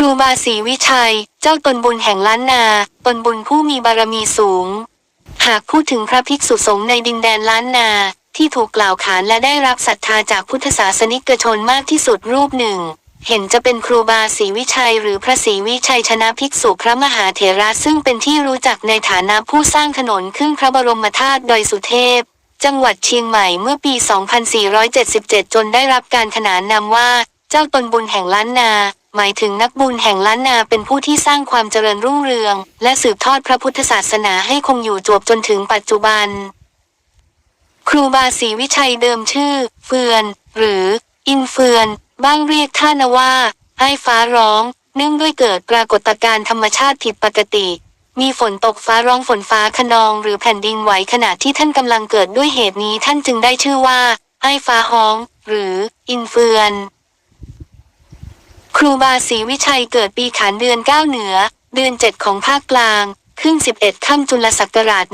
ครูบาศรีวิชัย เจ้าตนบุญแห่งล้านนา ตนบุญผู้มีบารมีสูง หากพูดถึงพระภิกษุสงฆ์ในดินแดนล้านนา ที่ถูกกล่าวขานและได้รับศรัทธาจากพุทธศาสนิกชนมากที่สุดรูปหนึ่ง เห็นจะเป็นครูบาศรีวิชัย หรือพระศรีวิชัยชนะภิกษุพระมหาเถระซึ่งเป็นที่รู้จักในฐานะผู้สร้างถนนขึ้นพระบรมธาตุดอยสุเทพจังหวัดเชียงใหม่เมื่อปี 2477 จนได้รับการขนานนามว่า เจ้าตนบุญแห่งล้านนา หมายถึงนักบุญแห่งล้านนาเป็นผู้ที่สร้างความเจริญรุ่งเรือง และสืบทอดพระพุทธศาสนาให้คงอยู่จวบจนถึงปัจจุบัน ครูบาศรีวิชัยเดิมชื่อ เฟือน หรือ อินเฟือน บ้างเรียกท่านว่าไอ้ฟ้าร้อง เนื่องด้วยเกิดปรากฏการณ์ธรรมชาติผิดปกติ มีฝนตกฟ้าร้องฝนฟ้าขนองหรือแผ่นดินไหวขณะที่ท่านกำลังเกิดด้วยเหตุนี้ท่านจึงได้ชื่อว่าไอ้ฟ้าฮ้อง หรือ อินเฟือน ครูบาศรีวิชัยเกิดปีขานเดือนเก้าเหนือ เดือนเจ็ดของภาคกลาง ขึ้น 11 ค่ำจุลศักราช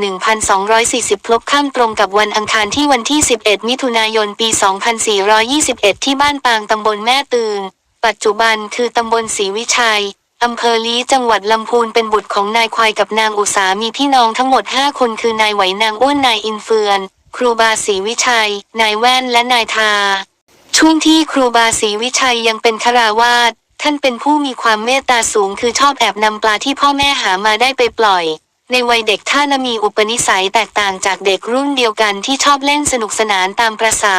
1240 พลบค่ำตรงกับวันอังคารที่วันที่ 11 มิถุนายน ปี 2421 ที่บ้านปางตำบลแม่ตืนปัจจุบันคือตำบลศรีวิชัยอำเภอลี้จังหวัดลำพูนเป็นบุตรของนายควายกับนางอุสามีพี่น้องทั้งหมด 5 คนคือนายไหวนางอ้วนนายอินเฟือน ครูบาศรีวิชัย นายแว่นและนายทา ช่วงที่ครูบาศรีวิชัยยังเป็นคาราวาสท่านเป็นผู้มีความเมตตาสูงคือชอบแอบนำปลาที่พ่อแม่หามาได้ไปปล่อย ในวัยเด็กท่านมีอุปนิสัยแตกต่างจากเด็กรุ่นเดียวกันที่ชอบเล่นสนุกสนานตามประษา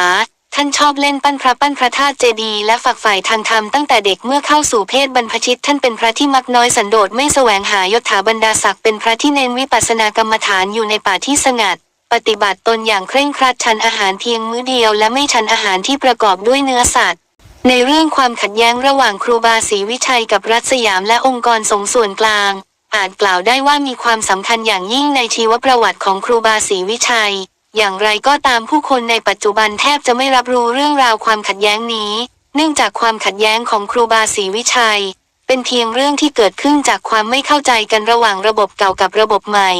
ท่านชอบเล่นปั้นพระปั้นพระธาตุเจดีย์และฝักใฝ่ทางธรรมตั้งแต่เด็กเมื่อเข้าสู่เพศบรรพชิตท่านเป็นพระที่มักน้อยสันโดษไม่แสวงหายศถาบรรดาศักดิ์เป็นพระที่เน้นวิปัสสนากรรมฐานอยู่ในป่าที่สงัด ปฏิบัติตนอย่างเคร่งครัดฉันอาหารเพียงมื้อเดียวและไม่ฉันอาหารที่ประกอบด้วยเนื้อสัตว์ ในเรื่องความขัดแย้งระหว่างครูบาศรีวิชัยกับรัฐสยามและองค์กรสงส่วนกลาง อาจกล่าวได้ว่ามีความสำคัญอย่างยิ่งในชีวประวัติของครูบาศรีวิชัย อย่างไรก็ตามผู้คนในปัจจุบันแทบจะไม่รับรู้เรื่องราวความขัดแย้งนี้ เนื่องจากความขัดแย้งของครูบาศรีวิชัย เป็นเพียงเรื่องที่เกิดขึ้นจากความไม่เข้าใจกันระหว่างระบบเก่ากับระบบใหม่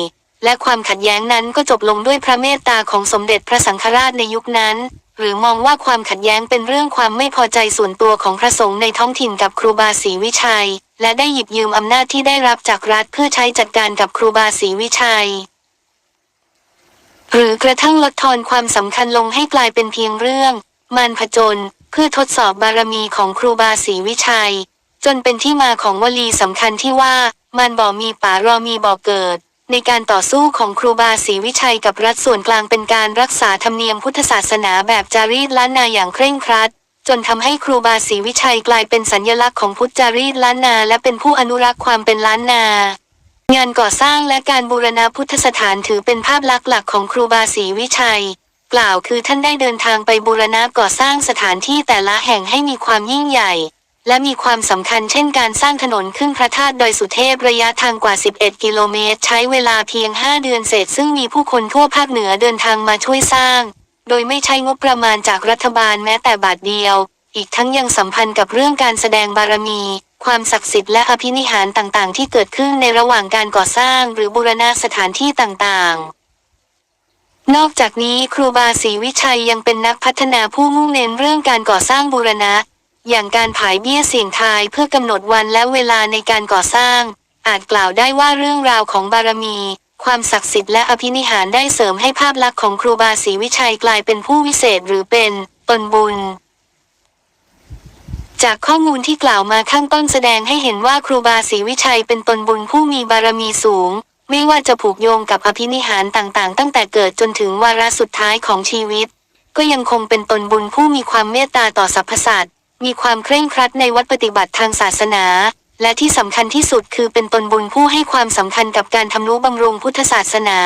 และความขัดแย้งนั้นก็จบลงด้วยพระเมตตาของสมเด็จพระสังฆราชในยุคนั้น หรือมองว่าความขัดแย้งเป็นเรื่องความไม่พอใจส่วนตัวของพระสงฆ์ในท้องถิ่นกับครูบาศรีวิชัย และได้หยิบยืมอำนาจที่ได้รับจากรัฐเพื่อใช้จัดการกับครูบาศรีวิชัย หรือกระทั่งลดทอนความสำคัญลงให้กลายเป็นเพียงเรื่อง มารผจญเพื่อทดสอบบารมีของครูบาศรีวิชัย จนเป็นที่มาของวลีสำคัญที่ว่า มารบ่มีป่ารอมีบ่อเกิด ในการต่อสู้ของครูบาศรีวิชัยกับรัฐส่วนกลางเป็นการรักษาธรรมเนียมพุทธศาสนาแบบจารีตล้านนาอย่างเคร่งครัด จนทำให้ครูบาศรีวิชัยกลายเป็นสัญลักษณ์ของพุทธจารีตล้านนา และเป็นผู้อนุรักษ์ความเป็นล้านนา งานก่อสร้างและการบูรณะพุทธสถานถือเป็นภาพลักษณ์หลักของครูบาศรีวิชัย กล่าวคือท่านได้เดินทางไปบูรณะก่อสร้างสถานที่แต่ละแห่งให้มีความยิ่งใหญ่ และมีความสำคัญเช่นการสร้างถนนขึ้นพระธาตุดอยสุเทพระยะทางกว่า 11 กิโลเมตร ใช้เวลาเพียง 5 เดือนเศษ ซึ่งมีผู้คนทั่วภาคเหนือเดินทางมาช่วยสร้าง โดยไม่ใช้งบประมาณจากรัฐบาลแม้แต่บาทเดียว อีกทั้งยังสัมพันธ์กับเรื่องการแสดงบารมี ความศักดิ์สิทธิ์และอภินิหารต่างๆ ที่เกิดขึ้นในระหว่างการก่อสร้าง หรือบูรณะสถานที่ต่างๆนอกจากนี้ครูบาศรีวิชัยยังเป็นนักพัฒนาผู้มุ่งเน้นเรื่องการก่อสร้างบูรณะ อย่างการผายเบี้ยเสี่ยงทายเพื่อกำหนดวันและเวลาในการก่อสร้าง อาจกล่าวได้ว่าเรื่องราวของบารมี ความศักดิ์สิทธิ์และอภินิหารได้เสริมให้ภาพลักษณ์ของครูบาศรีวิชัยกลายเป็นผู้วิเศษหรือเป็นตนบุญ จากข้อมูลที่กล่าวมาข้างต้นแสดงให้เห็นว่าครูบาศรีวิชัยเป็นตนบุญผู้มีบารมีสูง ไม่ว่าจะผูกโยงกับอภินิหารต่างๆ ตั้งแต่เกิดจนถึงวาระสุดท้ายของชีวิต ก็ยังคงเป็นตนบุญผู้มีความเมตตาต่อสรรพสัตว์ มีความเคร่งครัดในวัดปฏิบัติทางศาสนา และที่สำคัญที่สุดคือเป็นตนบุญผู้ให้ความสำคัญกับการทำนุบำรุงพุทธศาสนา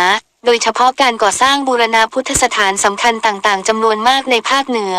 โดยเฉพาะการก่อสร้างบูรณาพุทธสถานสำคัญต่างๆจำนวนมากในภาคเหนือ